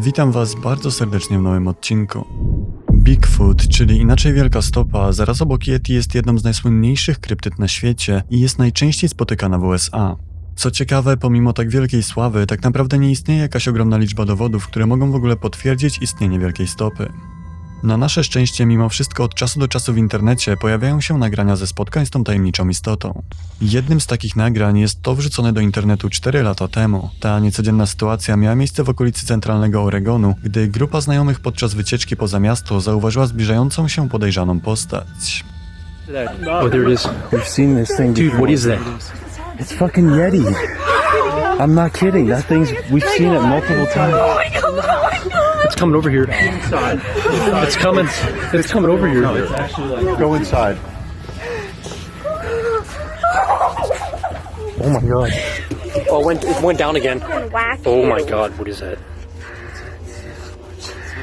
Witam Was bardzo serdecznie w nowym odcinku. Bigfoot, czyli inaczej wielka stopa, zaraz obok Yeti jest jedną z najsłynniejszych kryptyt na świecie i jest najczęściej spotykana w USA. Co ciekawe, pomimo tak wielkiej sławy, tak naprawdę nie istnieje jakaś ogromna liczba dowodów, które mogą w ogóle potwierdzić istnienie wielkiej stopy. Na nasze szczęście, mimo wszystko, od czasu do czasu w internecie pojawiają się nagrania ze spotkań z tą tajemniczą istotą. Jednym z takich nagrań jest to wrzucone do internetu 4 lata temu. Ta niecodzienna sytuacja miała miejsce w okolicy centralnego Oregonu, gdy grupa znajomych podczas wycieczki poza miasto zauważyła zbliżającą się podejrzaną postać. Oh, there it is. We've seen this thing Dude, before. what is that? It's fucking Yeti. I'm not kidding. That thing's. We've seen it multiple times. It's coming over here. It's coming. It's coming over here. Go inside. Oh my god. Oh, it went, it went down again. Oh my god, what is that?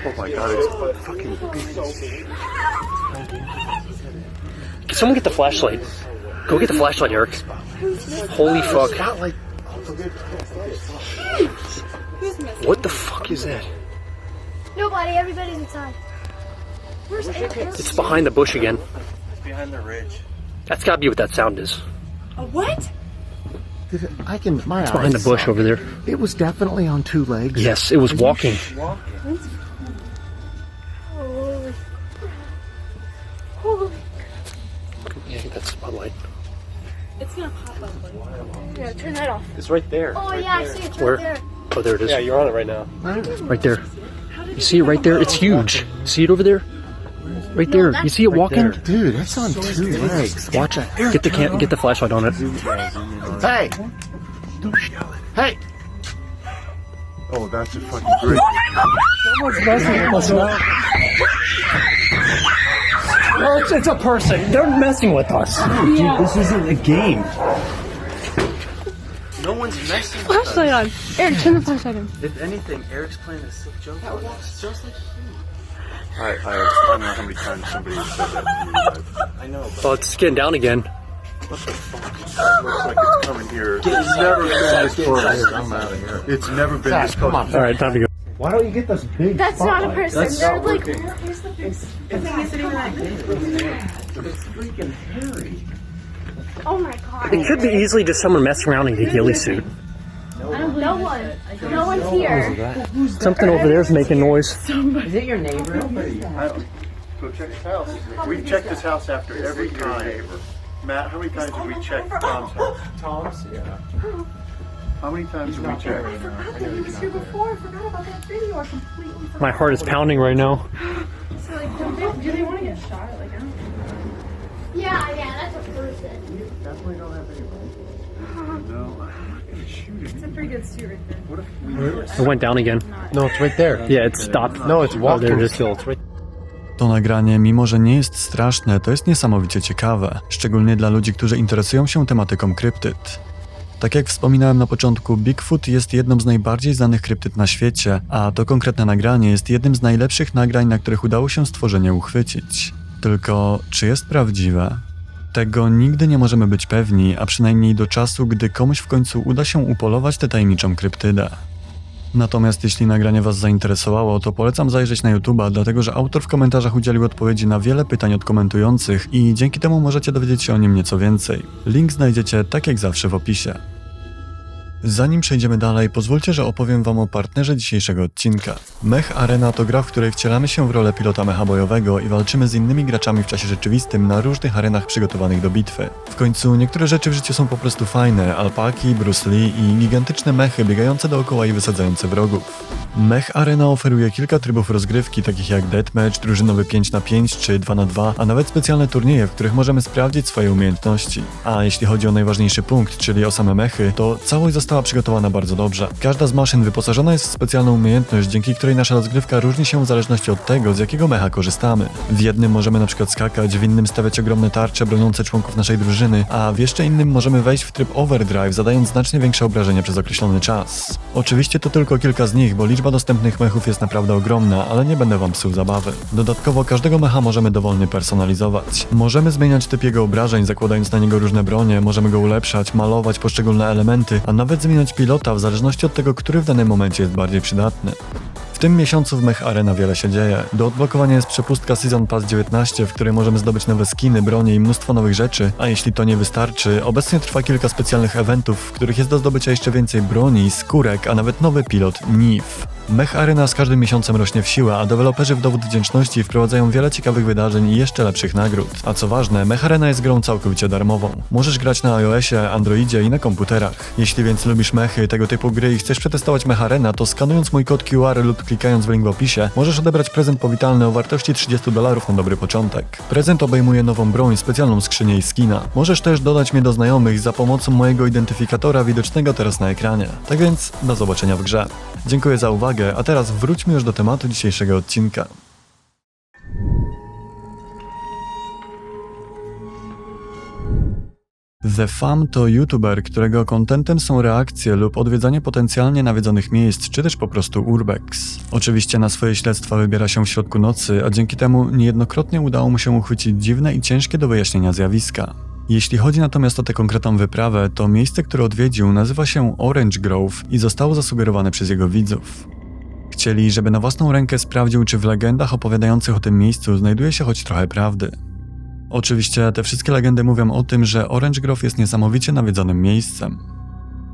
Oh my god, it's fucking big. Can someone get the flashlight? Go get the flashlight, Eric. Holy fuck. What the fuck is that? Nobody, everybody's inside. Where's Eric? It's behind the bush again. It's behind the ridge. That's gotta be what that sound is. A what? I can. My It's behind the bush over there. It was definitely on two legs. Yes, it was walking. Holy. Holy. Yeah, I think that's spotlight. It's gonna pop up. Yeah, turn that off. It's right there. Oh, yeah, I see it. It's Where? there. Oh, there it is. Yeah, you're on it right now. Right there. You see it right there? It's huge. See it over there? Right there. You see it walking? Dude, that's on two legs. Watch it. Get the can- get the flashlight on it. Hey. Hey. Oh, that's a fucking great. Oh, it's, it's a person. They're messing with us. Dude, this isn't a game. No one's messing. Flashlight on. Eric, turn the flashlight on. If anything, Eric's playing a sick joke. That walks just like you. I, I, I don't know how many times somebody has said that to you. I know, but Oh, it's getting down again. What the it looks like it's coming here. It's never been this close. I'm out of here. It's never been this close. Come on. All right, time to go. Why don't you get those big? That's not a person. That's They're like, working. here's the face. freaking hairy. Oh my god. It could be easily just someone messing around in a ghillie suit. No one. No one's here. Something over there is making noise. I don't. Go check his house. We've checked his house after every time. Matt, how many times have we checked Tom's house? Tom's? Yeah. How many times have we checked? He was here before. I forgot about that video. I completely forgot. My heart is pounding right now. So, like, do they, do they want to get shot? Like, I don't Yeah, yeah, that's a person. Definitely don't have anybody. No, I'm not gonna shoot It's a him. pretty good suit right there. What if we It went down again. No, it's right there. Yeah, it stopped. No, it's Oh, walking still. It's right. To nagranie, mimo że nie jest straszne, to jest niesamowicie ciekawe, szczególnie dla ludzi, którzy interesują się tematyką kryptyt. Tak jak wspominałem na początku, Bigfoot jest jedną z najbardziej znanych kryptyt na świecie, a to konkretne nagranie jest jednym z najlepszych nagrań, na których udało się stworzenie uchwycić. Tylko, czy jest prawdziwe? Tego nigdy nie możemy być pewni, a przynajmniej do czasu, gdy komuś w końcu uda się upolować tę tajemniczą kryptydę. Natomiast jeśli nagranie Was zainteresowało, to polecam zajrzeć na YouTube'a, dlatego że autor w komentarzach udzielił odpowiedzi na wiele pytań od komentujących i dzięki temu możecie dowiedzieć się o nim nieco więcej. Link znajdziecie tak jak zawsze w opisie. Zanim przejdziemy dalej, pozwólcie, że opowiem Wam o partnerze dzisiejszego odcinka. Mech Arena to gra, w której wcielamy się w rolę pilota mecha bojowego i walczymy z innymi graczami w czasie rzeczywistym na różnych arenach przygotowanych do bitwy. W końcu niektóre rzeczy w życiu są po prostu fajne, alpaki, Bruce Lee i gigantyczne mechy biegające dookoła i wysadzające wrogów. Mech Arena oferuje kilka trybów rozgrywki, takich jak Deathmatch, drużynowy 5 na 5 czy 2 na 2 a nawet specjalne turnieje, w których możemy sprawdzić swoje umiejętności. A jeśli chodzi o najważniejszy punkt, czyli o same mechy, to całość została przygotowana bardzo dobrze. Każda z maszyn wyposażona jest w specjalną umiejętność, dzięki której nasza rozgrywka różni się w zależności od tego, z jakiego mecha korzystamy. W jednym możemy na przykład skakać, w innym stawiać ogromne tarcze broniące członków naszej drużyny, a w jeszcze innym możemy wejść w tryb overdrive, zadając znacznie większe obrażenia przez określony czas. Oczywiście to tylko kilka z nich, bo liczba dostępnych mechów jest naprawdę ogromna, ale nie będę wam psuł zabawy. Dodatkowo każdego mecha możemy dowolnie personalizować. Możemy zmieniać typ jego obrażeń, zakładając na niego różne bronie, możemy go ulepszać, malować poszczególne elementy, a nawet zmieniać pilota w zależności od tego, który w danym momencie jest bardziej przydatny. W tym miesiącu w Mech Arena wiele się dzieje. Do odblokowania jest przepustka Season Pass 19, w której możemy zdobyć nowe skiny, bronie i mnóstwo nowych rzeczy, a jeśli to nie wystarczy, obecnie trwa kilka specjalnych eventów, w których jest do zdobycia jeszcze więcej broni, skórek, a nawet nowy pilot NIF. Mech Arena z każdym miesiącem rośnie w siłę, a deweloperzy w dowód wdzięczności wprowadzają wiele ciekawych wydarzeń i jeszcze lepszych nagród. A co ważne, Mech Arena jest grą całkowicie darmową. Możesz grać na iOSie, Androidzie i na komputerach. Jeśli więc lubisz mechy, tego typu gry i chcesz przetestować Mech Arena, to skanując mój kod QR lub klikając w link w opisie, możesz odebrać prezent powitalny o wartości 30 dolarów na dobry początek. Prezent obejmuje nową broń, specjalną skrzynię i skina. Możesz też dodać mnie do znajomych za pomocą mojego identyfikatora widocznego teraz na ekranie. Tak więc do zobaczenia w grze. Dziękuję za uwagę, a teraz wróćmy już do tematu dzisiejszego odcinka. The Fam to youtuber, którego kontentem są reakcje lub odwiedzanie potencjalnie nawiedzonych miejsc, czy też po prostu urbex. Oczywiście na swoje śledztwa wybiera się w środku nocy, a dzięki temu niejednokrotnie udało mu się uchwycić dziwne i ciężkie do wyjaśnienia zjawiska. Jeśli chodzi natomiast o tę konkretną wyprawę, to miejsce, które odwiedził nazywa się Orange Grove i zostało zasugerowane przez jego widzów. Chcieli, żeby na własną rękę sprawdził, czy w legendach opowiadających o tym miejscu znajduje się choć trochę prawdy. Oczywiście te wszystkie legendy mówią o tym, że Orange Grove jest niesamowicie nawiedzonym miejscem.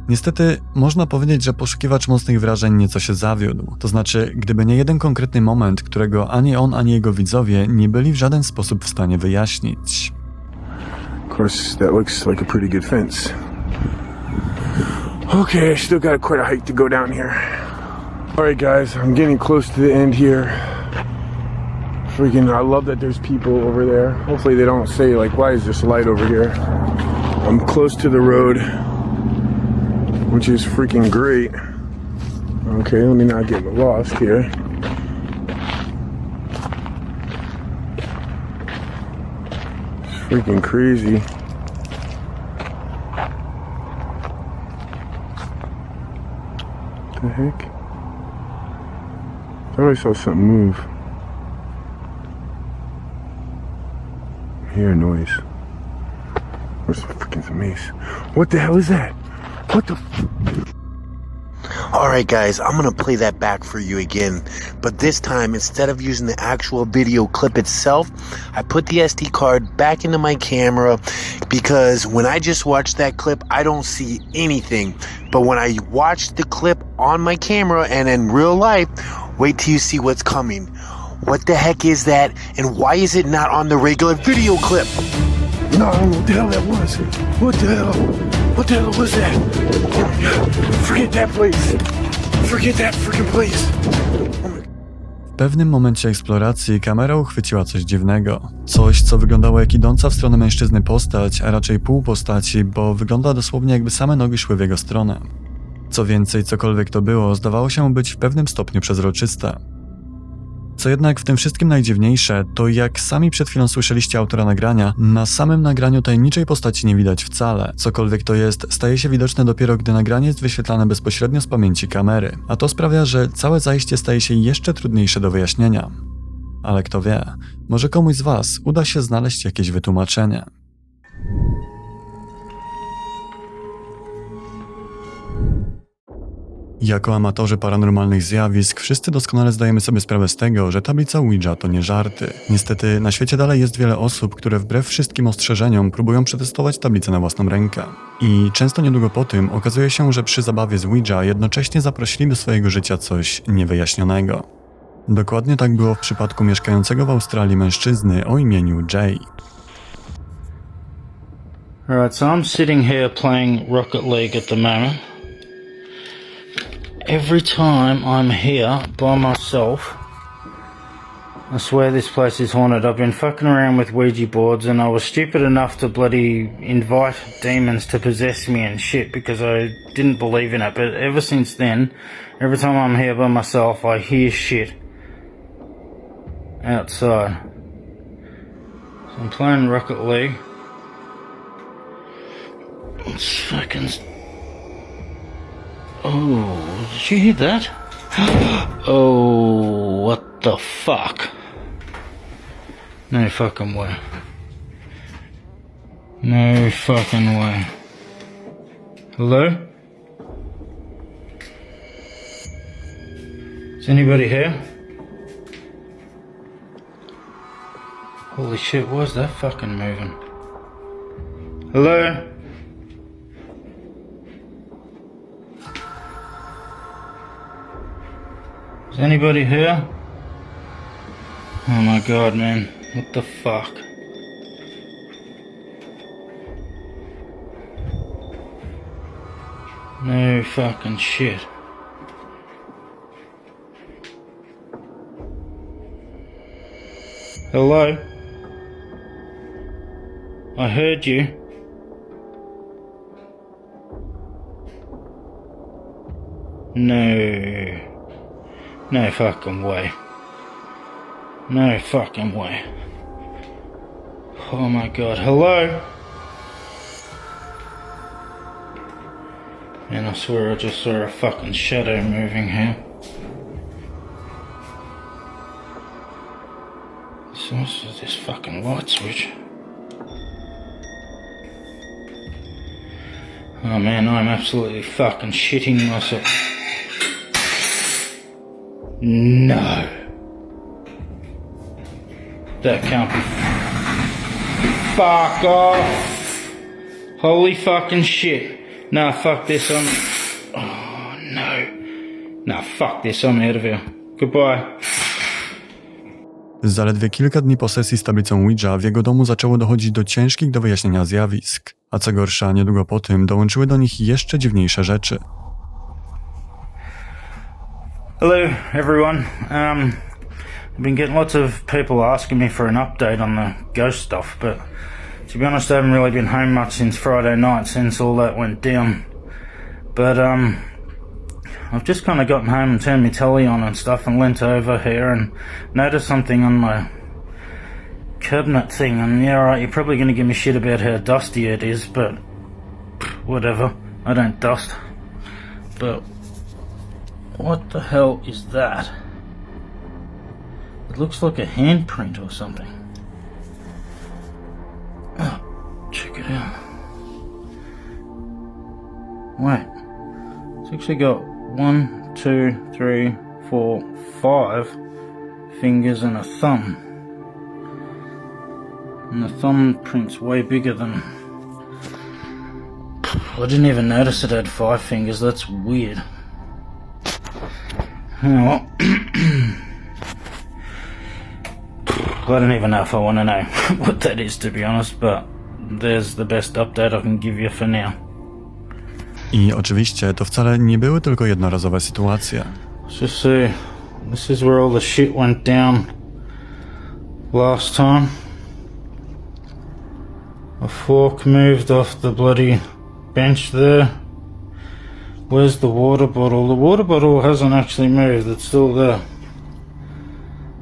Niestety, można powiedzieć, że poszukiwacz mocnych wrażeń nieco się zawiódł. To znaczy, gdyby nie jeden konkretny moment, którego ani on, ani jego widzowie nie byli w żaden sposób w stanie wyjaśnić. Course, that looks like a pretty good fence. Okay, I still got quite a hike to go down here. Alright, guys, I'm getting close to the end here. Freaking, I love that there's people over there. Hopefully, they don't say, like, why is this light over here? I'm close to the road, which is freaking great. Okay, let me not get lost here. Freaking crazy. The heck? I thought I saw something move. I hear a noise. Where's the freaking mace? What the hell is that? What the? Alright, guys, I'm gonna play that back for you again. But this time, instead of using the actual video clip itself, I put the SD card back into my camera because when I just watched that clip, I don't see anything. But when I watch the clip on my camera and in real life, wait till you see what's coming. What the heck is that? And why is it not on the regular video clip? no, I don't know what the hell that was? What the hell? What the hell was that? Forget that place. Forget that freaking place. W pewnym momencie eksploracji kamera uchwyciła coś dziwnego. Coś, co wyglądało jak idąca w stronę mężczyzny postać, a raczej pół postaci, bo wygląda dosłownie jakby same nogi szły w jego stronę. Co więcej, cokolwiek to było, zdawało się być w pewnym stopniu przezroczyste. Co jednak w tym wszystkim najdziwniejsze, to jak sami przed chwilą słyszeliście autora nagrania, na samym nagraniu tajemniczej postaci nie widać wcale. Cokolwiek to jest, staje się widoczne dopiero gdy nagranie jest wyświetlane bezpośrednio z pamięci kamery, a to sprawia, że całe zajście staje się jeszcze trudniejsze do wyjaśnienia. Ale kto wie, może komuś z Was uda się znaleźć jakieś wytłumaczenie. Jako amatorzy paranormalnych zjawisk, wszyscy doskonale zdajemy sobie sprawę z tego, że tablica Ouija to nie żarty. Niestety, na świecie dalej jest wiele osób, które wbrew wszystkim ostrzeżeniom próbują przetestować tablicę na własną rękę. I często niedługo po tym okazuje się, że przy zabawie z Ouija jednocześnie zaprosili do swojego życia coś niewyjaśnionego. Dokładnie tak było w przypadku mieszkającego w Australii mężczyzny o imieniu Jay. Alright, so I'm sitting here playing Rocket League at the moment. Every time I'm here by myself, I swear this place is haunted. I've been fucking around with Ouija boards and I was stupid enough to bloody invite demons to possess me and shit because I didn't believe in it. But ever since then, every time I'm here by myself, I hear shit outside. So I'm playing Rocket League. It's fucking. Oh, did you hear that? oh, what the fuck? No fucking way. No fucking way. Hello? Is anybody here? Holy shit, why's that fucking moving? Hello? Anybody here? Oh my god, man. What the fuck? No fucking shit. Hello? I heard you. No. No fucking way. No fucking way. Oh my god. Hello? And I swear I just saw a fucking shadow moving here. So what's this fucking light switch? Oh man, I'm absolutely fucking shitting myself. No. That can't be. Fuck off. Holy fucking shit. Nah, fuck this. I'm. Oh no. Nah, fuck this. I'm out of here. Goodbye. Zaledwie kilka dni po sesji z tablicą Ouija w jego domu zaczęło dochodzić do ciężkich do wyjaśnienia zjawisk, a co gorsza, niedługo po tym dołączyły do nich jeszcze dziwniejsze rzeczy. Hello, everyone. Um, I've been getting lots of people asking me for an update on the ghost stuff, but to be honest, I haven't really been home much since Friday night, since all that went down. But um, I've just kind of gotten home and turned my telly on and stuff, and leant over here and noticed something on my cabinet thing. And yeah, right, you're probably going to give me shit about how dusty it is, but whatever. I don't dust. But what the hell is that? It looks like a handprint or something. Oh, check it out. Wait. It's actually got one, two, three, four, five fingers and a thumb. And the thumbprint's way bigger than. I didn't even notice it had five fingers, that's weird. Oh, I don't even know if I want to know what that is, to be honest, but there's the best update I can give you for now. I oczywiście to wcale nie były tylko jednorazowe sytuacje. Let's just see. This is where all the shit went down last time. A fork moved off the bloody bench there. Where's the water bottle? The water bottle hasn't actually moved, it's still there.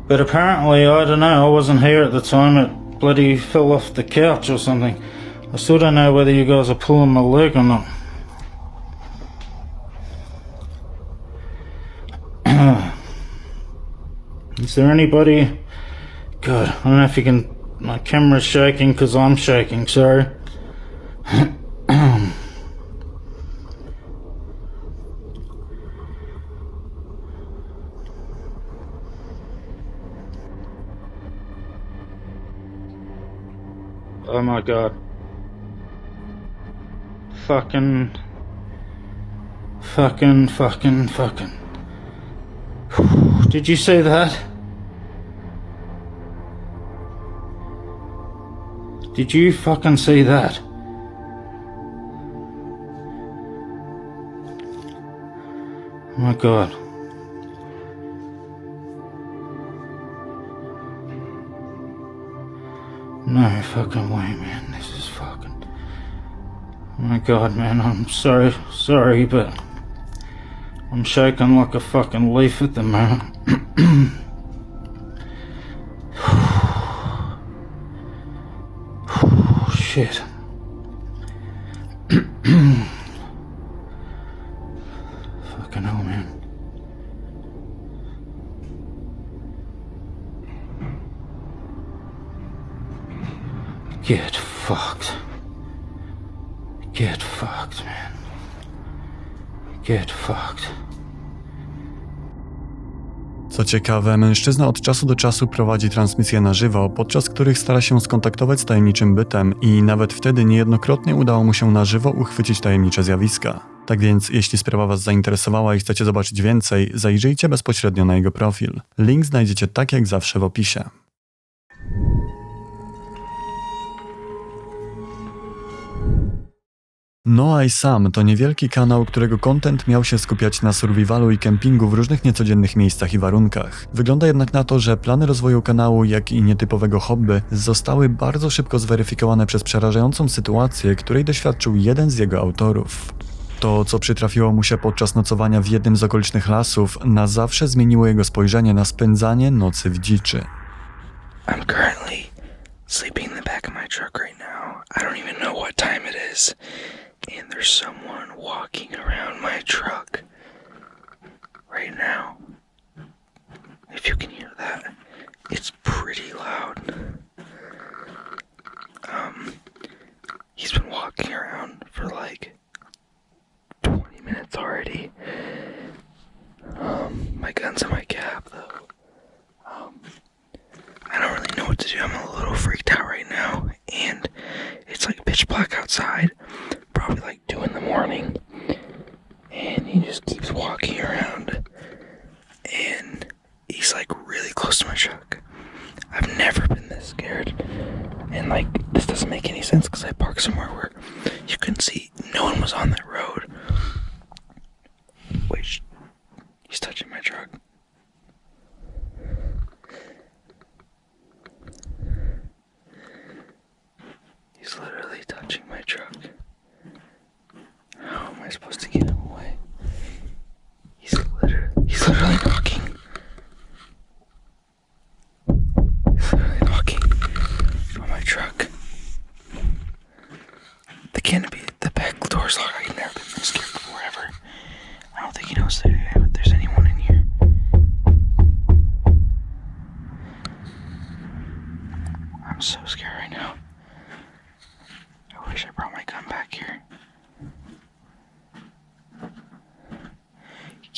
But apparently, I don't know, I wasn't here at the time, it bloody fell off the couch or something. I still don't know whether you guys are pulling my leg or not. Is there anybody? God, I don't know if you can. My camera's shaking because I'm shaking, sorry. oh my god. Fucking. Fucking, fucking, fucking. Did you see that? Did you fucking see that? Oh my god. Fucking way, man. This is fucking. Oh my god, man. I'm sorry, sorry, but. I'm shaking like a fucking leaf at the moment. Shit. ciekawe, mężczyzna od czasu do czasu prowadzi transmisje na żywo, podczas których stara się skontaktować z tajemniczym bytem i nawet wtedy niejednokrotnie udało mu się na żywo uchwycić tajemnicze zjawiska. Tak więc, jeśli sprawa Was zainteresowała i chcecie zobaczyć więcej, zajrzyjcie bezpośrednio na jego profil. Link znajdziecie tak jak zawsze w opisie. Noah i Sam to niewielki kanał, którego content miał się skupiać na survivalu i kempingu w różnych niecodziennych miejscach i warunkach. Wygląda jednak na to, że plany rozwoju kanału, jak i nietypowego hobby zostały bardzo szybko zweryfikowane przez przerażającą sytuację, której doświadczył jeden z jego autorów. To, co przytrafiło mu się podczas nocowania w jednym z okolicznych lasów, na zawsze zmieniło jego spojrzenie na spędzanie nocy w dziczy. I'm currently sleeping in the back of my truck right now. I don't even know what time it is. And there's someone walking around my truck drug.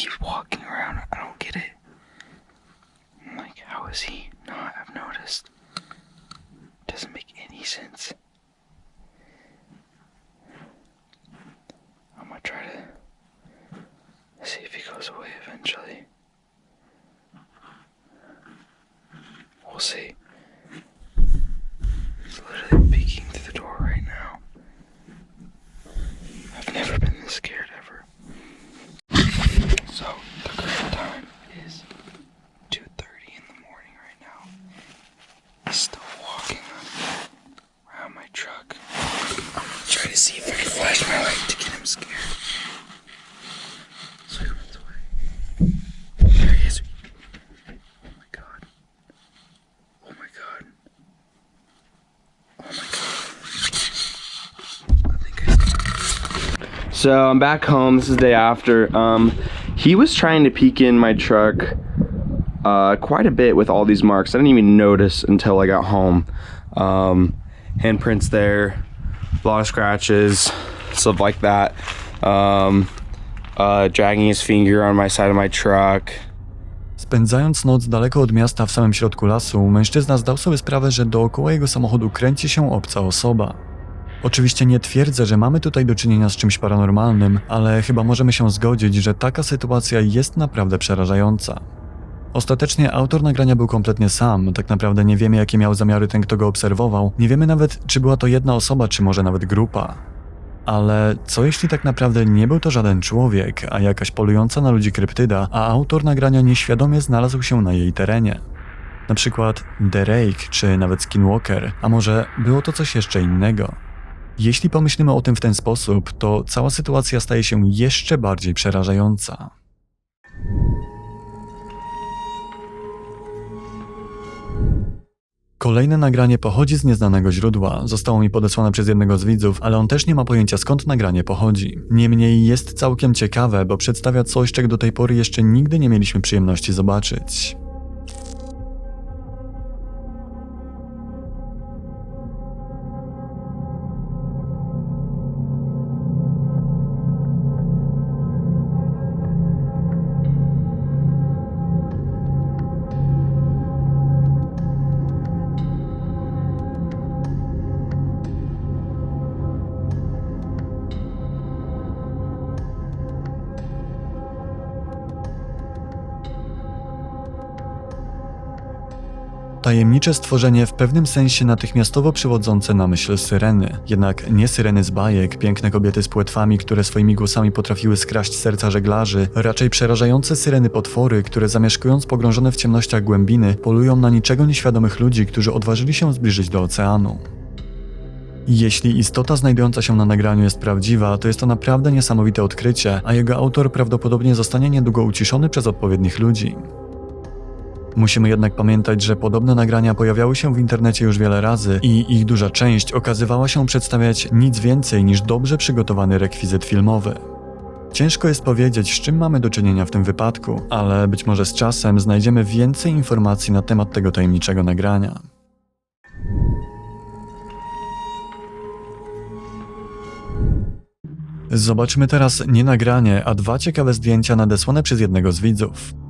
He keeps walking around. I don't get it. I'm like, how is he not? I've noticed. Doesn't make any sense. I'm gonna try to see if he goes away eventually. We'll see. He's literally peeking through the door right now. I've never been this scared ever. So the current time is 2:30 in the morning right now. He's still walking around my truck. I'm gonna try to see if I can flash my light to get him scared. So he runs away. There he is. Oh my god. Oh my god. Oh my god. I think I So I'm back home. This is the day after. Um, he was trying to peek in my truck uh, quite a bit with all these marks. I didn't even notice until I got home. Um, handprints there, a lot of scratches, stuff like that. Um, uh, dragging his finger on my side of my truck. Spędzając noc daleko od miasta w samym środku lasu, mężczyzna zdał sobie sprawę, że dookoła jego samochodu kręci się obca osoba. Oczywiście nie twierdzę, że mamy tutaj do czynienia z czymś paranormalnym, ale chyba możemy się zgodzić, że taka sytuacja jest naprawdę przerażająca. Ostatecznie autor nagrania był kompletnie sam, tak naprawdę nie wiemy jakie miał zamiary ten, kto go obserwował, nie wiemy nawet, czy była to jedna osoba, czy może nawet grupa. Ale co jeśli tak naprawdę nie był to żaden człowiek, a jakaś polująca na ludzi kryptyda, a autor nagrania nieświadomie znalazł się na jej terenie? Na przykład The Rake, czy nawet Skinwalker, a może było to coś jeszcze innego? Jeśli pomyślimy o tym w ten sposób, to cała sytuacja staje się jeszcze bardziej przerażająca. Kolejne nagranie pochodzi z nieznanego źródła. Zostało mi podesłane przez jednego z widzów, ale on też nie ma pojęcia skąd nagranie pochodzi. Niemniej jest całkiem ciekawe, bo przedstawia coś, czego do tej pory jeszcze nigdy nie mieliśmy przyjemności zobaczyć. Tajemnicze stworzenie w pewnym sensie natychmiastowo przywodzące na myśl syreny. Jednak nie syreny z bajek, piękne kobiety z płetwami, które swoimi głosami potrafiły skraść serca żeglarzy, raczej przerażające syreny potwory, które zamieszkując pogrążone w ciemnościach głębiny, polują na niczego nieświadomych ludzi, którzy odważyli się zbliżyć do oceanu. Jeśli istota znajdująca się na nagraniu jest prawdziwa, to jest to naprawdę niesamowite odkrycie, a jego autor prawdopodobnie zostanie niedługo uciszony przez odpowiednich ludzi. Musimy jednak pamiętać, że podobne nagrania pojawiały się w internecie już wiele razy i ich duża część okazywała się przedstawiać nic więcej niż dobrze przygotowany rekwizyt filmowy. Ciężko jest powiedzieć, z czym mamy do czynienia w tym wypadku, ale być może z czasem znajdziemy więcej informacji na temat tego tajemniczego nagrania. Zobaczmy teraz nie nagranie, a dwa ciekawe zdjęcia nadesłane przez jednego z widzów.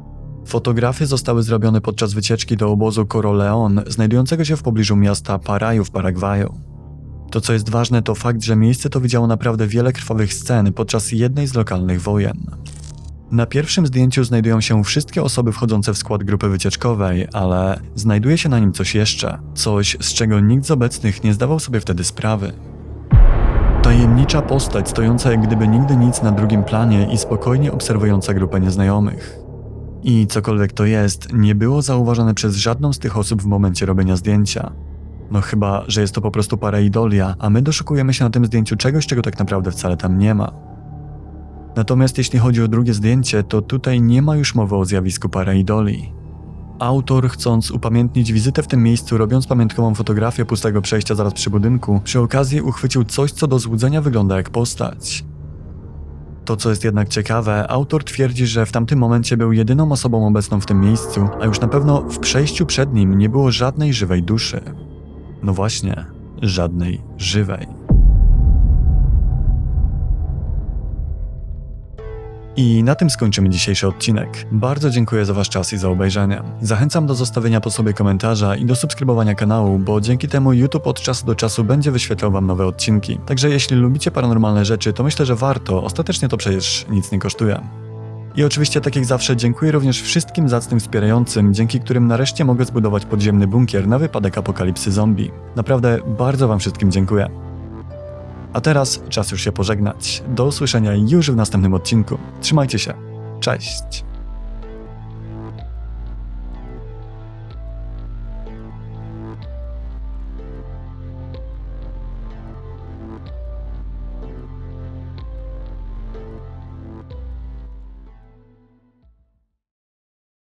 Fotografie zostały zrobione podczas wycieczki do obozu Coroleon, znajdującego się w pobliżu miasta Paraju w Paragwaju. To co jest ważne to fakt, że miejsce to widziało naprawdę wiele krwawych scen podczas jednej z lokalnych wojen. Na pierwszym zdjęciu znajdują się wszystkie osoby wchodzące w skład grupy wycieczkowej, ale znajduje się na nim coś jeszcze, coś z czego nikt z obecnych nie zdawał sobie wtedy sprawy. Tajemnicza postać stojąca jak gdyby nigdy nic na drugim planie i spokojnie obserwująca grupę nieznajomych. I cokolwiek to jest, nie było zauważone przez żadną z tych osób w momencie robienia zdjęcia. No chyba, że jest to po prostu pareidolia, a my doszukujemy się na tym zdjęciu czegoś, czego tak naprawdę wcale tam nie ma. Natomiast jeśli chodzi o drugie zdjęcie, to tutaj nie ma już mowy o zjawisku pareidolii. Autor, chcąc upamiętnić wizytę w tym miejscu, robiąc pamiątkową fotografię pustego przejścia zaraz przy budynku, przy okazji uchwycił coś, co do złudzenia wygląda jak postać. To, co jest jednak ciekawe, autor twierdzi, że w tamtym momencie był jedyną osobą obecną w tym miejscu, a już na pewno w przejściu przed nim nie było żadnej żywej duszy. No właśnie, żadnej żywej. I na tym skończymy dzisiejszy odcinek. Bardzo dziękuję za Wasz czas i za obejrzenie. Zachęcam do zostawienia po sobie komentarza i do subskrybowania kanału, bo dzięki temu YouTube od czasu do czasu będzie wyświetlał Wam nowe odcinki. Także jeśli lubicie paranormalne rzeczy, to myślę, że warto, ostatecznie to przecież nic nie kosztuje. I oczywiście, tak jak zawsze, dziękuję również wszystkim zacnym wspierającym, dzięki którym nareszcie mogę zbudować podziemny bunkier na wypadek apokalipsy zombie. Naprawdę bardzo Wam wszystkim dziękuję. A teraz czas już się pożegnać. Do usłyszenia już w następnym odcinku. Trzymajcie się. Cześć.